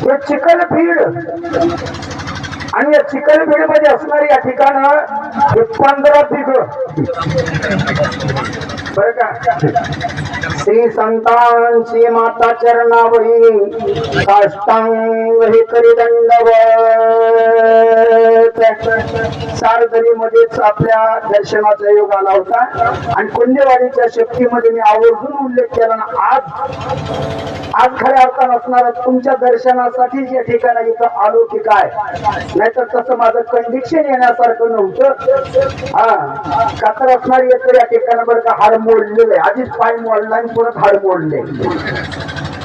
हे चिखलफीड आणि या चिखलफीडमध्ये असणारी या ठिकाण हे पंधरा बर का? श्री संतांची माता चरणावरी साष्टांग हे करी दंडव सारदरी मध्येच आपल्या दर्शनाचा योग आला होता. आणि कुंडेवाडीच्या शक्तीमध्ये मी आवर्जून उल्लेख केला ना आज आज खऱ्या अर्थानं असणार तुमच्या दर्शनासाठी या ठिकाणी इथं आलो की काय? नाहीतर तसं माझं कन्व्हिक्शन येण्यासारखं नव्हतं. हा कातर असणार एक या ठिकाणी बरं का हाड मोडलेलं आहे. आधीच पाय मोडला आणि परत हाड मोडले.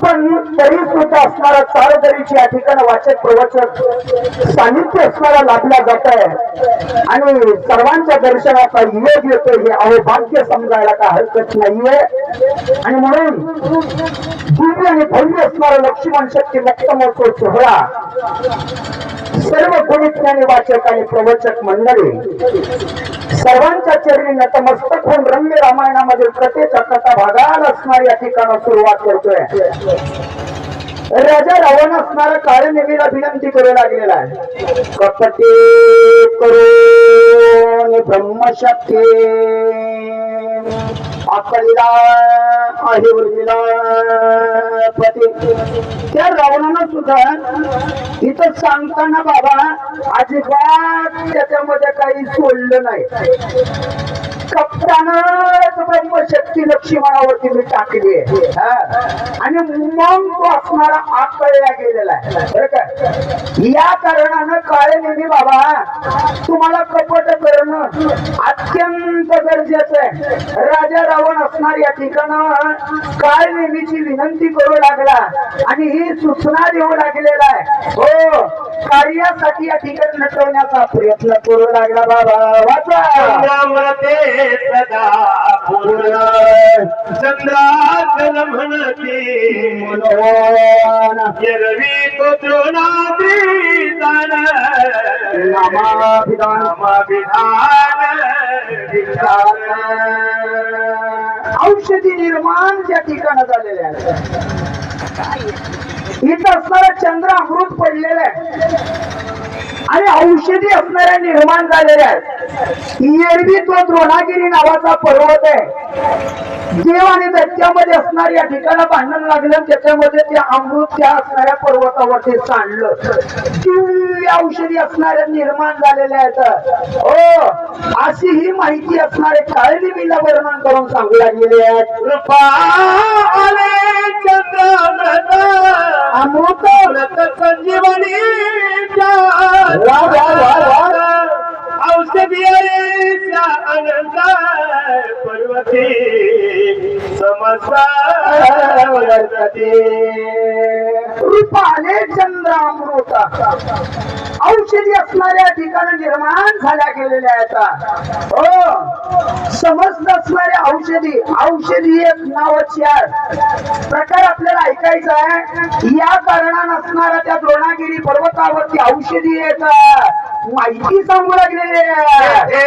पण तरी सुद्धा असणारा चारदरीची या ठिकाणी वाचक प्रवचक साहित्य असणारा लाभला जात आहे. आणि सर्वांच्या दर्शनाचा योग येतो हे अहो भाग्य समजायला काय हरकत नाहीये. आणि म्हणून दिव्य आणि भव्य असणारा लक्ष्मण शक्ती मुक्त सोहळा सर्व गुणिज्ञानी वाचक आणि प्रवचक मंडळी सर्वांच्या चरणी नतमस्तक होऊन रंग रामायणामधील कथेच्या कथा भागाला असणारी या ठिकाणं सुरुवात करतोय. राजा रावण असणारा काळनेमीला विनंती करू लागलेला आहे. कपटे करून ब्रह्मशक्ती आकलीला आहे उर्मिला पती. त्या रावणानं सुद्धा इथं सांगताना बाबा अजिबात त्याच्यामध्ये काही सोडलं नाही. कप्तानच शक्ती लक्ष्मणावरती मी टाकली आहे. आणि मग तो असणारा आकळला गेलेला आहे. बरं या कारणानं काळे नेहमी बाबा तुम्हाला कपट करणं अत्यंत गरजेचं आहे. राजा रावण असणार या ठिकाणं काळ नेहमीची विनंती करू लागला आणि ही सूचना देऊ लागलेला आहे. हो कार्यासाठी या ठिकाणी नटवण्याचा प्रयत्न करू लागला बाबा. वाचा. चंद्रावरते सदा पूर्ण. चंद्राचल म्हणते. एरवी तो द्रोणाद्री जाण औषधी निर्माण त्या ठिकाणी झालेले आहे इथं असणारा चंद्र अमृत पडलेलं आहे. आणि औषधी असणाऱ्या निर्माण झालेल्या आहेत. तो द्रोणागिरी नावाचा पर्वत आहे. देव आणि दैत्यामध्ये असणारी या ठिकाणी भांडण लागलं त्याच्यामध्ये ते अमृत त्या असणाऱ्या पर्वतावरती सांडलं. दिव्य औषधी असणाऱ्या निर्माण झालेल्या आहेत. ओ अशी ही माहिती असणारे काळनिमीला वर्णन करून सांगू लागलेले आहेत چندا اجيوي به آنند پروتي रूपाने चंद्रामृता. औषधी असणाऱ्या ठिकाणी निर्माण झाल्या गेलेल्या आहेत. हो. समजत असणाऱ्या औषधी औषधी एक नावाची प्रकार आपल्याला ऐकायचा आहे. या कारणानं असणाऱ्या त्या द्रोणागिरी पर्वतावरती औषधी एक माहिती सांगू लागलेली आहे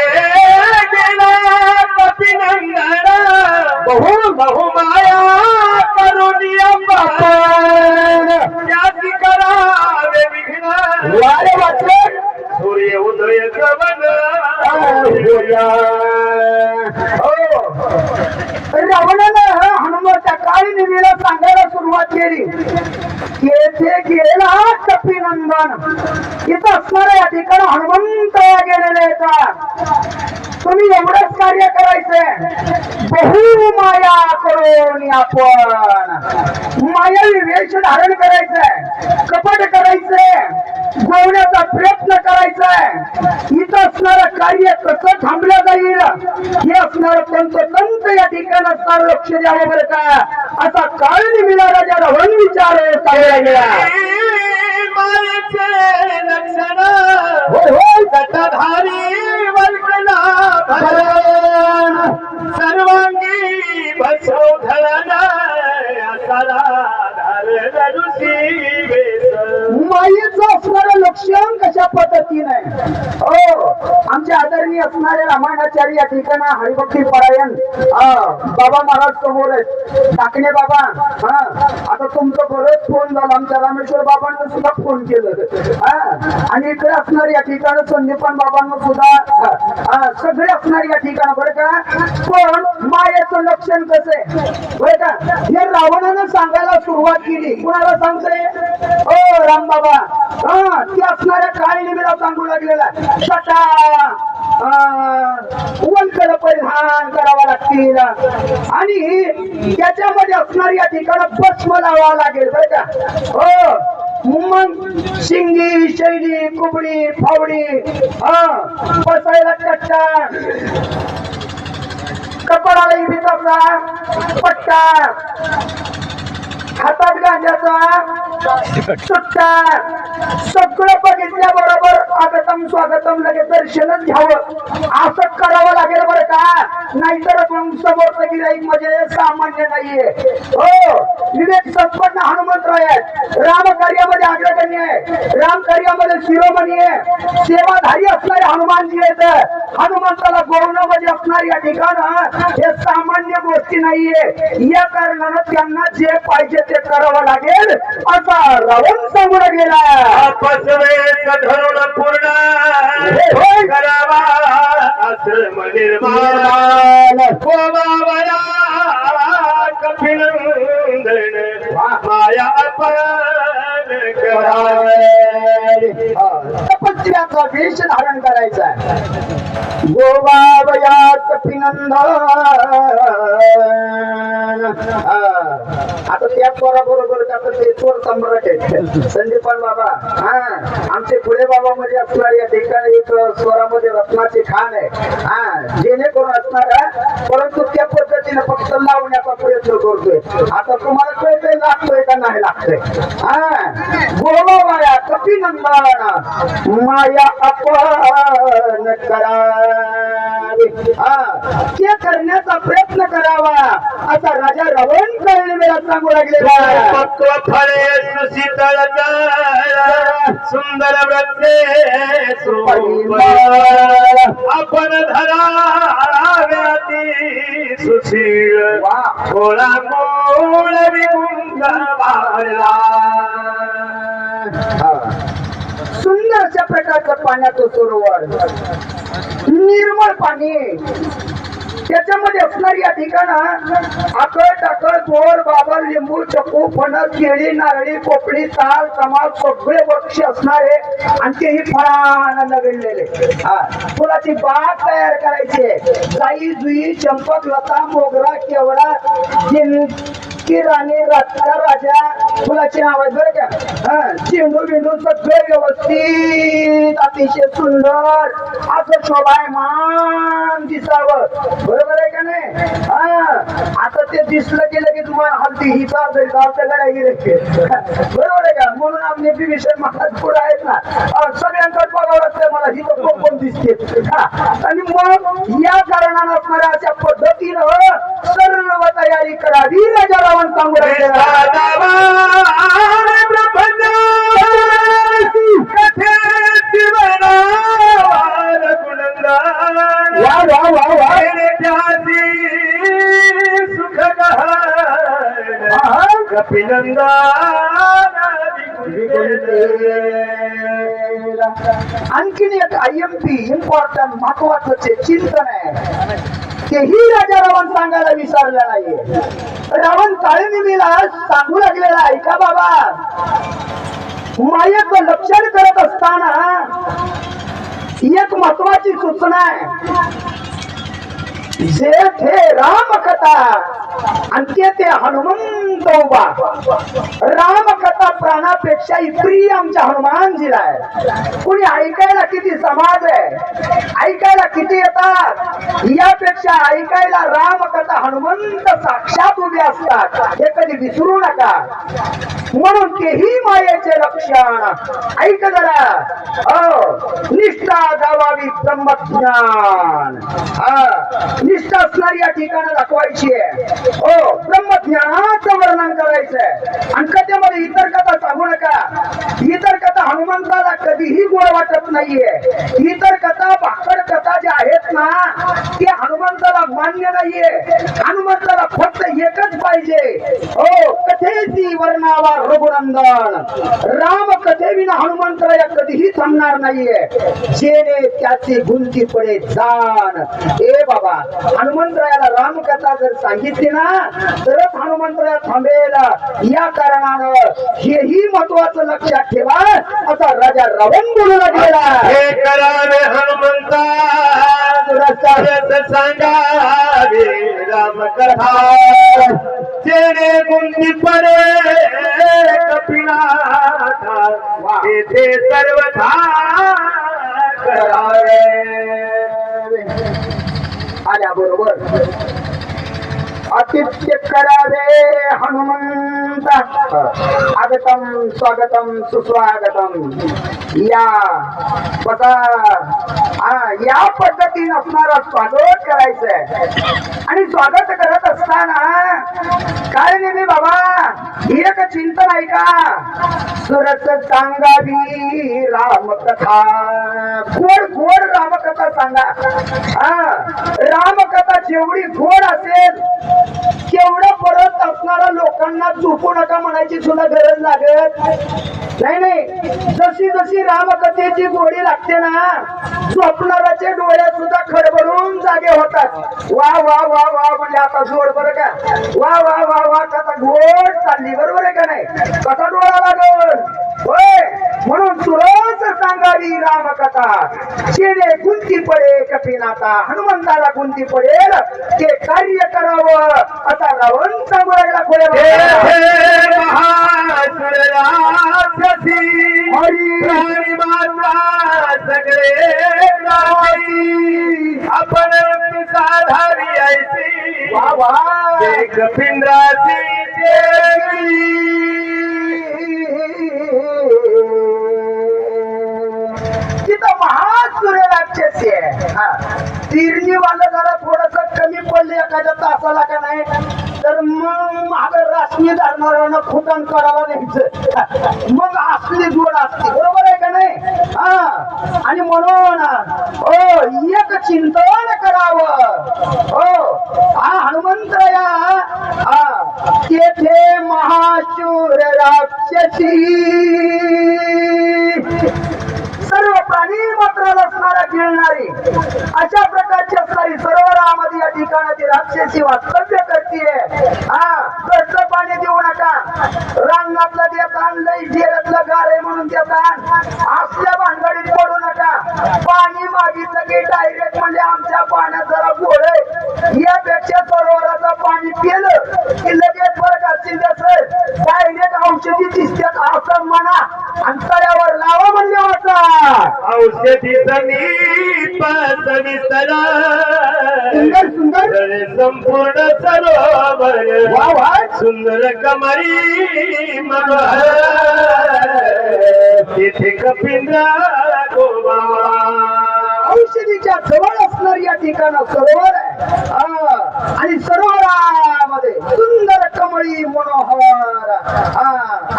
बहु बहुमाया करुणिया आपण त्याची करावे विघ्न वाचले सूर्य उदय श्रवण रावणानं हनुमंता काळी निमीला सांगायला सुरुवात केली. येथे गेला कपिनंदन. इथं असणाऱ्या या ठिकाणी हनुमंत गेलेले येतात तुम्ही एवढंच कार्य करायचंय बहु माया करून आपण मायावी वेश धारण करायचंय कपट करायचंय गोवण्याचा प्रयत्न करायचा आहे इथं असणारं कार्य कसं थांबलं जाईल? हे असणार तंतोतंत या ठिकाणी असणार लक्ष द्यावं बरं का? असा काळ निमिला राजा वन विचार चालला गेला. मायेचे लक्षण. सतधारी वल्कला भरण सर्वांगी बसव धरण असाला मायेचं असणारं लक्षण कशा पद्धतीने? हो. आमचे आदरणीय असणारे रामायणाचार्य या ठिकाणी हरिभक्ती परायण. बाबा महाराज समोर आहेत. टाकणे बाबा. हा आता तुमचं बरंच फोन झाला. आमच्या रामेश्वर बाबांना सुद्धा फोन केलं. आणि इकडे असणार या ठिकाणी संदीपान बाबांना सुद्धा सगळे असणार या ठिकाणी बरं का? पण मायाचं लक्षण कसं आहे? बरं का? हे रावणानं सांगायला सुरुवात केली. कुणाला सांगते ओ राम बाबा. हा ते असणाऱ्या काय निमित्त सांगू लागलेला सटा परिधान करावा लागतील. आणि त्याच्यामध्ये असणारी या ठिकाणी भस्म लावावं लागेल बरं का? हो मग शिंगी शैली कुबडी फावडी हा बसायला कट्टा. कपाळाला इबिचाचा पट्टा. हातात गांजाचा सुट्टा. सगळं बघितल्याबरोबर स्वागतम स्वागतम लगेच दर्शनच घ्यावं. असं करावं लागेल बरं का? नाहीतर मग समोरचं गिराईक म्हणजे सामान्य नाहीये. हो विवेक संपन्न हनुमंतराय आहेत. राम कार्यामध्ये अग्रगण्य आहे. राम कार्यामध्ये शिरोमणी आहे. सेवाधारी असणारे हनुमानजी आहेत. हनुमंताला गौरवमध्ये असणारी या ठिकाण हे सामान्य गोष्टी नाहीये. या कारणानं त्यांना जे पाहिजे ते करावं लागेल असा रावण सांगू लागलेला तपस्याचा वेश धारण करायचा आहे. गोवावयात आता त्या बरोबर आता ते चोर सम्राट आहेत. संदीपान बाबा. हा. आमचे पुढे बाबा मध्ये असणार या ठिकाणी एक स्वरामध्ये रत्नाची खान आहे. हा. जेणेकरून असणार परंतु त्या पद्धतीने फक्त लावण्याचा प्रयत्न करतोय. आता तुम्हाला कळतंय लागतोय का नाही लागतोय? हा? गोवा माया कपी नंदन माया आपण करावी. हा? ते करण्याचा प्रयत्न करावा. असा राजा रवण कळणे मला सांगू लागलेला पक्व फळे सुशीतळ सुंदर व्रते आपण धराव्याती सुशील। विगुंग वाळला सुंदर अशा प्रकारचं पाण्याचं सरोवर निर्मळ पाणी। त्याच्यामध्ये असणारी या ठिकाण आकळ टाकळ बोर बाबा लिंबू चकू फणस केळी नारळी कोपडी ताल कमाल सगळे वृक्ष असणारे आणि तेही फळानं नगळलेले. हा फुलाची बाग तयार करायची आहे. जाई जुई चंपक लता मोगरा केवडा की राणी राजा राजा फुलाची आवाज बरं का? हा चेंडू बिंडू सगळे व्यवस्थित अतिशय सुंदर असं शोभायमान दिसावं. बरोबर आहे का नाही? हा आता ते दिसलं की लगेच तुम्हाला हलती ही चालतंय चालतं गड्या गेले बरोबर? म्हणून आम्ही विषय महाराज पुढे आहेत ना. सगळ्यांकडे बघावं लागतंय मला ही तर कोण दिसते. आणि मग या कारणानं असणाऱ्या अशा पद्धतीनं सर्व तयारी करावी राजा रावण वा वा आणखीन एक आय एम पी इम्पॉर्टंट महत्वाचं चिंतन आहे तेही राजा रावण सांगायला विसरला नाहीये. रावण ताळेनिमीला सांगू लागलेला ऐका बाबा? मायाचं लक्षण करत असताना एक महत्वाची सूचना आहे. जे थे राम कथा. आणखी ते हनुमंत उभा रामकथा प्राणापेक्षा प्रिय आमच्या हनुमानजीला आहे. कुणी ऐकायला किती समाज आहे? ऐकायला किती येतात? यापेक्षा ऐकायला रामकथा हनुमंत साक्षात उभे असतात. हे कधी विसरू नका. म्हणून तेही मायेचे लक्षण. ऐक जरा. निष्ठा गावावी ब्रह्मज्ञान. निष्ठा असणारी या ठिकाणी दाखवायची आहे. हो ब्रह्मज्ञानाचं वर्णन करायचंय. आणि कथेमध्ये इतर कथा सांगू नका. इतर कथा हनुमंताला कधीही गोड वाटत नाहीये. इतर कथा भाकड कथा ज्या आहेत ना ते हनुमंताला मान्य नाहीये. हनुमंताला फक्त एकच पाहिजे. हो कथेची वर्णावा रघुनंदन. राम कथेविना हनुमंतराया कधीही थांबणार नाहीये. जेणे त्याची गुंती पडे जाण. ए बाबा हनुमंतरायाला रामकथा जर सांगितली ना तरच हनुमंतराया थांबेल. या कारणानं हेही महत्वाचं लक्षात ठेवा. आता राजा रावण बोलू लागलेला हे करावे हनुमंता. रस्ता रस सांगावे रामकथा. तेरे गुंडी परे कपिला इसे सर्वथा करारे आजा बोल अतिथ्य करारे हनुमंत। आगतम स्वागतम सुस्वागतम। या हा या पद्धतीने असणारा स्वागत करायचंय आणि स्वागत करत असताना काय नेहमी बाबा एक चिंतन आहे का सुरत सांगावी रामकथा. गोड गोड रामकथा सांगा. हा रामकथा जेवढी गोड असेल तेवढं परत असणाऱ्या लोकांना चुकू नका म्हणायची सुद्धा गरज लागत. नाही नाही. जशी जशी रामकथेची गोडी लागते ना स्वप्नाराचे डोळे सुद्धा खडबडून जागे होतात. वा वा वा वा म्हणजे आता जोड बरं का? वा वा वा वा कथा घोट चालली. बरोबर आहे का नाही? कसा डोळा लागल? होय. म्हणून सुरस सांगावी रामकथा. जेणे गुंती पडे कपिनाथा हनुमंताला गुंती पडेल. ते कार्य करावं. आता रावण सांगू लागला माता सगळे आपण साधारी ऐसी वा वा. राक्षसी आहे. तिरणी वाला जरा थोडस कमी पडले एखाद्या तासाला का नाही तर मग माझं राशनी धरणाऱ्यानं खुटण करावं न्यायचं. मग असली जोड असते बरोबर आहे का नाही हा आणि म्हणून हो एक चिंतन करावं हो हा हनुमंतया हा तेथे महाशूर राक्षसी सर्व प्राणी मात्र असणारा गिळणारी अशा प्रकारची असणारी ठिकाणाची राक्षसी वास्तव्य करतीये? हा कष्ट पाणी देऊ नका. रांगातलं देतान लई डेऱ्यातलं गार आहे म्हणून देतान असल्या भानगडीत पडू नका. पाणी मागितलं की डायरेक्ट म्हणजे आमच्या पाण्यात जरा गोड आहे. यापेक्षा सरोवराचं पाणी पिलं की लगेच फरक असतील डायरेक्ट औषधी दिसतात असं म्हणा. आणि तळ्यावर लावा म्हणजे वाचा. औषधी सुंदर सुंदर. संपूर्ण सरोवर सुंदर कमरी मनोहर तिथे कपिंद्र गोवा औषधीच्या जवळ असणार या ठिकाण सरोवर आहे. आणि सरोवरामध्ये सुंदर कमळी मनोहर.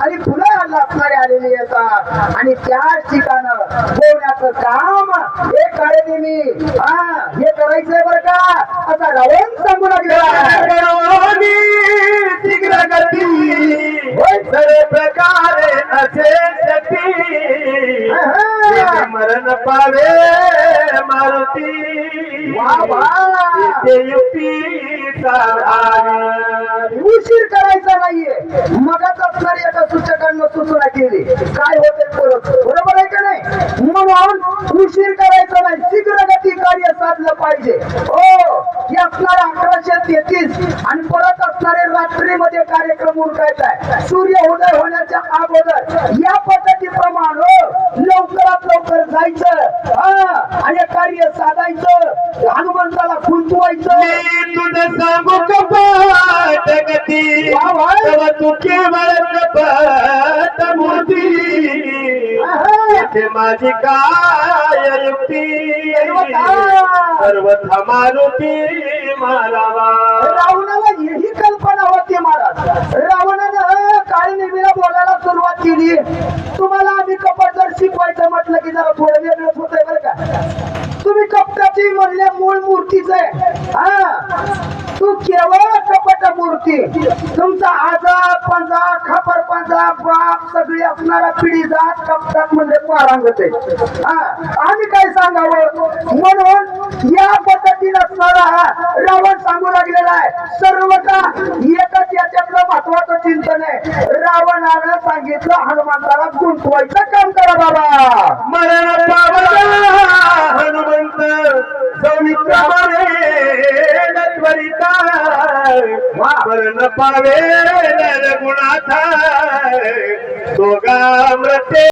आणि फुलं लागणारे आलेली येतात. आणि त्याच ठिकाण ठेवण्याचं काम हे काळे मी हे करायचंय बरं का? आता रावण सांगू लागला. गती सर्व प्रकारे असे शक्ती मरण पावे मारुती. उशीर करायचा नाहीये. मगाच असणारी एका सूचकांना सूचना केली. काय होते बरोबर आहे का नाही? म्हणून उशीर करायचा नाही. शीघ्र गती कार्य साधलं पाहिजे. उरकायचा आहे सूर्य उदय होण्याच्या अगोदर या पद्धतीप्रमाणे लवकरात लवकर जायचं. हा आणि कार्य साधायचं. हनुमंताला खुंचवायचं तुझं गती तू केवळ येथे माझी काय युक्ती? सर्वथा. मारुती मारावा रावणाला ही होती महाराज रावणानं काळी नेमीला बोलायला सुरुवात केली? तुम्हाला आम्ही कपट जर शिकवायचं म्हटलं की जरा थोडं वेगळंच होतंय बरं का? तुम्ही कपटाची म्हणले मूळ मूर्तीच आहे. हा तू केवळ कपट मूर्ती. तुमचा आजार पंजा खापर पंजा बाप सगळी असणारा पिढी जात कपटात म्हणजे पारांगत आहे. आम्ही काय सांगावं? म्हणून या पद्धतीनं असणारा हा रावण सांगू लागलेला आहे. सर्व का एकच याच्यातलं महत्वाचं चिंतन आहे. रावणानं सांगितलं हनुमंताला गुंतवायचं काम करा बाबा. मरण पावला हनुमंत त्वरिता मरण पावे गुणाथा सोगा मृते